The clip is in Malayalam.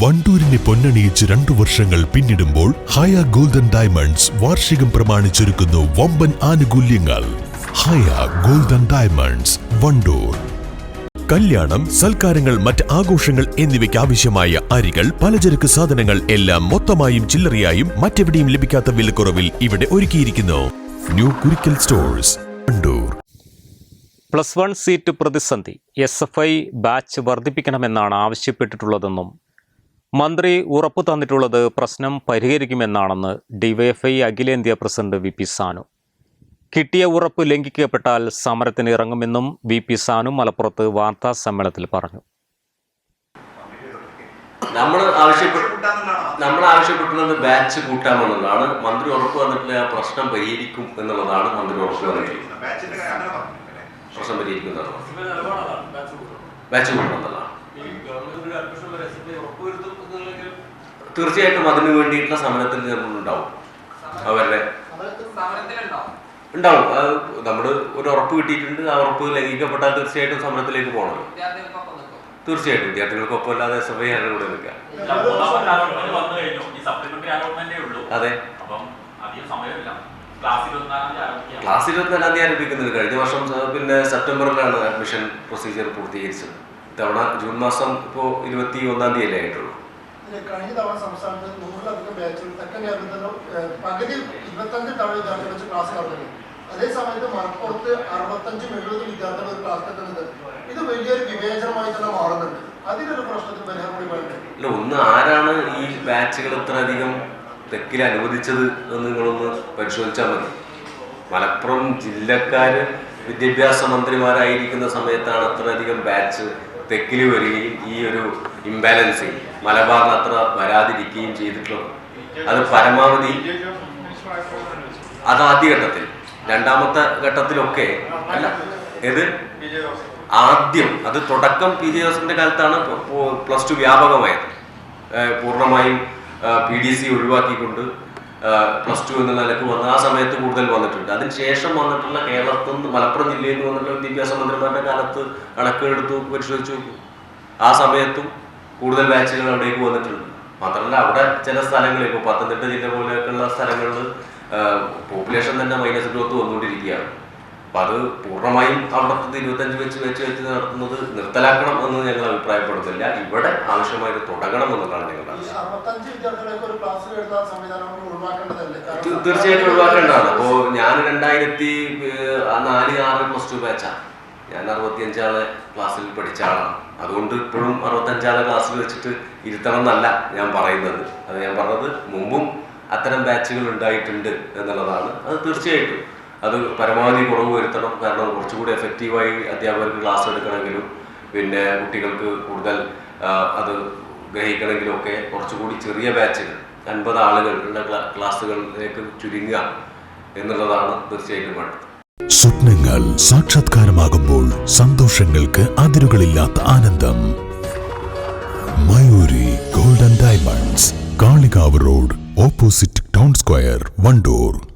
വണ്ടൂരിനെ പൊന്നണിയിച്ച് രണ്ടു വർഷങ്ങൾ പിന്നിടുമ്പോൾ ഹയ ഗോൾഡൻ ഡയമണ്ട്സ് വാർഷികം പ്രമാണിച്ചൊരുക്കുന്നു വമ്പൻ ആനുകൂല്യങ്ങൾ. Haya golden diamonds Wandoor. കല്യാണം സൽക്കാരങ്ങൾ മറ്റ് ആഘോഷങ്ങൾ എന്നിവയ്ക്ക് ആവശ്യമായ അരികൾ പലചരക്ക് സാധനങ്ങൾ എല്ലാം മൊത്തമായും ചില്ലറയായും മറ്റെവിടെയും ലഭിക്കാത്ത വിലക്കുറവിൽ ഇവിടെ ഒരുക്കിയിരിക്കുന്നു. New Kurikkal stores Wandoor. Plus one seat പ്രതിസന്ധി എസ് എഫ് ഐ ബാച്ച് വർദ്ധിപ്പിക്കണമെന്നാണ് ആവശ്യപ്പെട്ടിട്ടുള്ളതെന്നും മന്ത്രി ഉറപ്പു തന്നിട്ടുള്ളത് പ്രശ്നം പരിഹരിക്കുമെന്നാണെന്ന് ഡിവൈഎഫ്ഐ അഖിലേന്ത്യാ പ്രസിഡന്റ് വി പി സാനു. കിട്ടിയ ഉറപ്പ് ലംഘിക്കപ്പെട്ടാൽ സമരത്തിന് ഇറങ്ങുമെന്നും വി പി സാനു മലപ്പുറത്ത് വാർത്താ സമ്മേളനത്തിൽ പറഞ്ഞു. നമ്മൾ ആവശ്യപ്പെട്ട നമ്മൾ ആവശ്യപ്പെട്ടുള്ളത് ബാച്ച് കൂട്ടാമെന്നുള്ളതാണ് മന്ത്രി ഉറപ്പ് വന്നിട്ടില്ല പ്രശ്നം പരിഹരിക്കും എന്നുള്ളതാണ് മന്ത്രി ഉറപ്പ് വന്നിട്ടുള്ളത് പ്രശ്നം പരിഹരിക്കുന്നതാണ് ബാച്ച് കൂട്ടണമെന്നുള്ളതാണ് തീർച്ചയായിട്ടും അതിനു വേണ്ടിയിട്ടുള്ള സമരത്തിൽ നമ്മൾ ഉണ്ടാവും അവരുടെ ഉണ്ടാവും. അത് നമ്മൾ ഒരു ഉറപ്പ് കിട്ടിയിട്ടുണ്ട്. ആ ഉറപ്പ് ലംഘിക്കപ്പെട്ടാൽ തീർച്ചയായിട്ടും സമരത്തിലേക്ക് പോകണം തീർച്ചയായിട്ടും. വിദ്യാർത്ഥികൾക്കൊപ്പം അല്ലാതെ എസ് എഫ് ഐ ആരുടെ കൂടെ നിൽക്കാം. അതെ. അപ്പം അധികം സമയമില്ല. ക്ലാസ് ഇരുപത്തിനാലാം തീയതി ആരംഭിക്കുന്നത് കഴിഞ്ഞ വർഷം പിന്നെ സെപ്റ്റംബറിലാണ് അഡ്മിഷൻ പ്രൊസീജിയർ പൂർത്തീകരിച്ചത്. ഇത്തവണ ജൂൺ മാസം ഇപ്പോൾ ഇരുപത്തി ഒന്നാം തീയതി അല്ലേ ആയിട്ടുള്ളൂ ഇതിന് കഴിഞ്ഞ തവണ സംസ്ഥാനത്ത് നൂറിലധികം ബാച്ചുകൾ തെക്കൻ കേരളത്തിലും ഏഹ്, പകുതി ഇരുപത്തഞ്ച് തവണ വിദ്യാർത്ഥികൾ വെച്ച് ക്ലാസ് നടത്തുന്നു അതേ സമയത്ത് മലപ്പുറത്ത് അറുപത്തഞ്ചും എഴുപത് വിദ്യാർത്ഥികൾ ഒരു ക്ലാസ് എടുക്കുന്നത് ഇത് വലിയൊരു വിവേചനമായി തന്നെ മാറുന്നുണ്ട്. അതിനൊരു പ്രശ്നത്തിന് പരിഹാരം കൂടി വേണ്ടേ അല്ല ഒന്ന് ആരാണ് ഈ ബാച്ചുകൾ ഇത്രയധികം തെക്കിൽ അനുവദിച്ചത് എന്ന് നിങ്ങളൊന്ന് പരിശോധിച്ചാൽ മതി. മലപ്പുറം ജില്ലക്കാര് വിദ്യാഭ്യാസ മന്ത്രിമാരായിരിക്കുന്ന സമയത്താണ് അത്രയധികം ബാച്ച് തെക്കിൽ വരികയും ഈ ഒരു ഇംബാലൻസിങ് മലബാറിന് അത്ര വരാതിരിക്കുകയും ചെയ്തിട്ടുള്ളത് അത് പരമാവധി അത് ആദ്യഘട്ടത്തിൽ രണ്ടാമത്തെ ഘട്ടത്തിലൊക്കെ അല്ല ഏത്? ആദ്യം അത് തുടക്കം പി ജെ ജോസഫിന്റെ കാലത്താണ് പ്ലസ് ടു വ്യാപകമായത്. പൂർണമായും പി ഡി സി ഒഴിവാക്കിക്കൊണ്ട് പ്ലസ് ടു എന്ന നിലയ്ക്ക് വന്ന ആ സമയത്ത് കൂടുതൽ വന്നിട്ടുണ്ട്. അതിനുശേഷം വന്നിട്ടുള്ള കേരളത്തിൽ നിന്ന് മലപ്പുറം ജില്ലയിൽ നിന്ന് വന്നിട്ടുള്ള വിദ്യാഭ്യാസ മന്ത്രിമാരുടെ കാലത്ത് കണക്കുകളെടുത്ത് പരിശോധിച്ച് നോക്കും. ആ സമയത്തും കൂടുതൽ ബാച്ചുകൾ അവിടേക്ക് വന്നിട്ടുണ്ട്. മാത്രമല്ല അവിടെ ചില സ്ഥലങ്ങളിൽ ഇപ്പോൾ പത്തനംതിട്ട ജില്ല പോലെയൊക്കെയുള്ള സ്ഥലങ്ങളിൽ പോപ്പുലേഷൻ തന്നെ മൈനസ് ഗ്രോത്ത് വന്നുകൊണ്ടിരിക്കുകയാണ്. അപ്പൊ അത് പൂർണമായും അവിടുത്തെ ഇരുപത്തഞ്ച് വെച്ച് വെച്ച് വെച്ച് നടത്തുന്നത് നിർത്തലാക്കണം എന്ന് ഞങ്ങൾ അഭിപ്രായപ്പെടുന്നില്ല ഇവിടെ ആവശ്യമായിട്ട് തുടങ്ങണം എന്നുള്ളതാണ് ഞങ്ങളുടെ തീർച്ചയായിട്ടും ഒഴിവാക്കേണ്ടതാണ്. അപ്പോൾ ഞാൻ രണ്ടായിരത്തി നാല് ആറ് പ്ലസ് ടു ബാച്ചാണ് ഞാൻ അറുപത്തിയഞ്ചാളെ ക്ലാസ്സിൽ പഠിച്ച ആളാണ്. അതുകൊണ്ട് ഇപ്പോഴും അറുപത്തഞ്ചാളെ ക്ലാസ്സിൽ വെച്ചിട്ട് ഇരുത്തണം എന്നല്ല ഞാൻ പറയുന്നത്. അത് ഞാൻ പറഞ്ഞത് മുമ്പും അത്തരം ബാച്ചുകൾ ഉണ്ടായിട്ടുണ്ട് എന്നുള്ളതാണ്. അത് തീർച്ചയായിട്ടും. അത് പരമാവധി കുറവ് വരുത്തണം. കാരണം കുറച്ചുകൂടി എഫക്റ്റീവായി അധ്യാപകർക്ക് ക്ലാസ് എടുക്കണമെങ്കിലും പിന്നെ കുട്ടികൾക്ക് കൂടുതൽ അത് ഗ്രഹിക്കണമെങ്കിലും ഒക്കെ കുറച്ചുകൂടി ചെറിയ ബാച്ചുകൾ അൻപത് ആളുകളുടെ ക്ലാ- ക്ലാസ്സുകളിലേക്ക് ചുരുങ്ങുക എന്നുള്ളതാണ് തീർച്ചയായിട്ടും വേണ്ടത്. സ്വപ്നങ്ങൾ സാക്ഷാത്കാരമാകുമ്പോൾ സന്തോഷങ്ങൾക്ക് അതിരുകളില്ലാത്ത ആനന്ദം. Mayuri golden diamonds Kalikavu road opposite town square Wandoor.